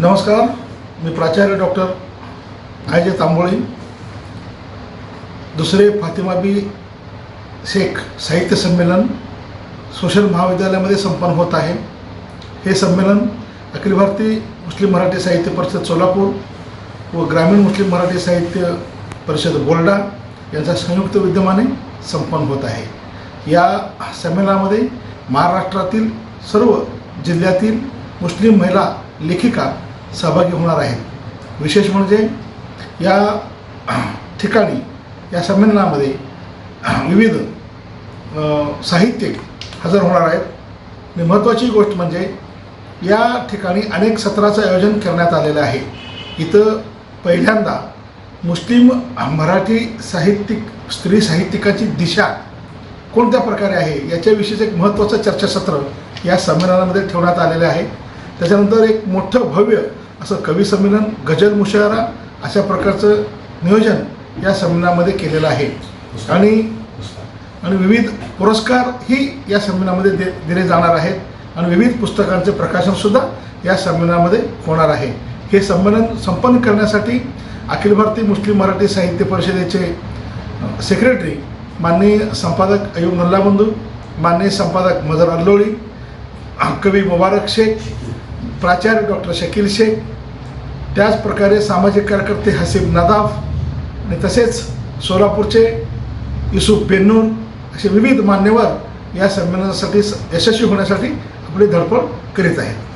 नमस्कार मी प्राचार्य doctor I जे तांबोळी दुसरे फातिमाबी शेख साहित्य संमेलन सोशल महाविद्यालयामध्ये संपन्न होत आहे. हे संमेलन अखिल भारतीय मुस्लिम मराठी साहित्य परिषद सोलापूर व ग्रामीण मुस्लिम मराठी साहित्य परिषद बोर्डा यांच्या संयुक्त विद्यमाने संपन्न होत आहे. या संमेलनामध्ये महाराष्ट्रातील सर्व जिल्ह्यातील मुस्लिम महिला लेखिका सहभागी होणार आहेत विशेष म्हणजे या ठिकाणी या संमेलनामध्ये विविध साहित्यिक हजर होणार आहेत. आणि महत्त्वाची गोष्ट म्हणजे या ठिकाणी अनेक सत्राचं आयोजन करण्यात आलेलं आहे. इथं पहिल्यांदा मुस्लिम मराठी साहित्यिक स्त्री साहित्यिकाची दिशा कोणत्या प्रकारे आहे याच्याविषयीचं एक महत्त्वाचं चर्चासत्र या संमेलनामध्ये ठेवण्यात आलेलं आहे. त्याच्यानंतर एक मोठं भव्य असं कवी संमेलन गजल मुशायरा अशा प्रकारचं नियोजन या संमेलनामध्ये केलेलं आहे. आणि आणि विविध पुरस्कारही या संमेलनामध्ये दे दिले जाणार आहेत. आणि विविध पुस्तकांचे प्रकाशनसुद्धा या संमेलनामध्ये होणार आहे. हे संमेलन संपन्न करण्यासाठी अखिल भारतीय मुस्लिम मराठी साहित्य परिषदेचे सेक्रेटरी माननीय संपादक अयूब नल्लाबंधू माननीय संपादक मजर अल्लोळी कवी मुबारक शेख प्राचार्य डॉक्टर शकील शेख त्याचप्रकारे सामाजिक कार्यकर्ते हसीब नदाफ आणि तसेच सोलापूरचे युसुफ बेन्नूर असे विविध मान्यवर या संमेलनासाठी स- यशस्वी होण्यासाठी आपली धडपड करीत आहेत.